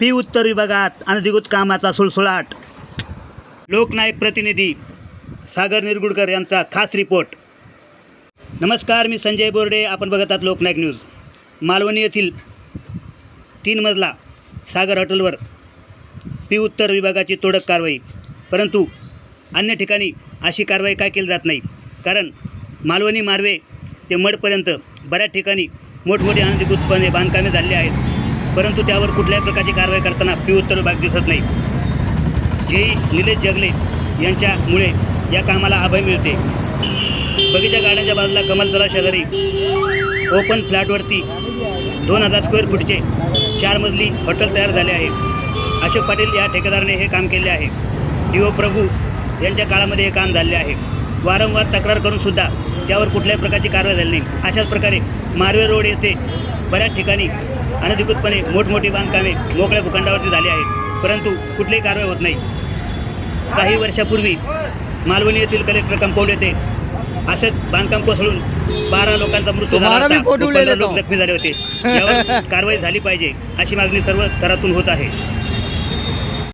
P उत्तर विभागात अनधिकृत कामाचा सुळसुळाट. लोकनायक प्रतिनिधी सागर निरगुडकर यांचा खास रिपोर्ट. नमस्कार मी संजय बोर्डे. आपण बघत आहात लोकनायक न्यूज. मालवणी येथील तीन मजला सागर हॉटेलवर पी उत्तर विभागाची तोडक कारवाई. परंतु अन्य ठिकाणी अशी कारवाई काय केली जात नाही? कारण मालवणी मार्वे ते मडपर्यंत बऱ्याच ठिकाणी मोठमोठी अनधिकृतपणे बांधकामे झालेली आहेत. परंतु त्यावर कुठल्याही प्रकारची कारवाई करताना पी उत्तर विभाग दिसत नाही. जे निलेश जगले यांच्यामुळे या कामाला अभय मिळते. बगीचा गार्डनच्या बाजूला कमल तला शेजारी ओपन फ्लॅटवरती दोन हजार स्क्वेअर फूटचे चार मजली हॉटेल तयार झाले आहे. अशोक पाटील या ठेकेदाराने हे काम केले आहे. दिओ प्रभू यांच्या काळामध्ये हे काम झाले आहे. वारंवार तक्रार करून सुद्धा त्यावर कुठल्याही प्रकारची कारवाई झाली नाही. अशाच प्रकारे मारवे रोड येथे बऱ्याच ठिकाणी अनधिकृतपणे मोठमोठी बांधकामे मोकळ्या भूखंडावरती झाली आहेत. परंतु कुठलीही कारवाई होत नाही. काही वर्षापूर्वी मालवणी येथील कलेक्टर कंपाऊंड येथे असेच बांधकाम कोसळून बारा लोकांचा मृत्यू झाला लोक. जखमी झाले होते. यावर कारवाई झाली पाहिजे अशी मागणी सर्व स्तरातून होत आहे.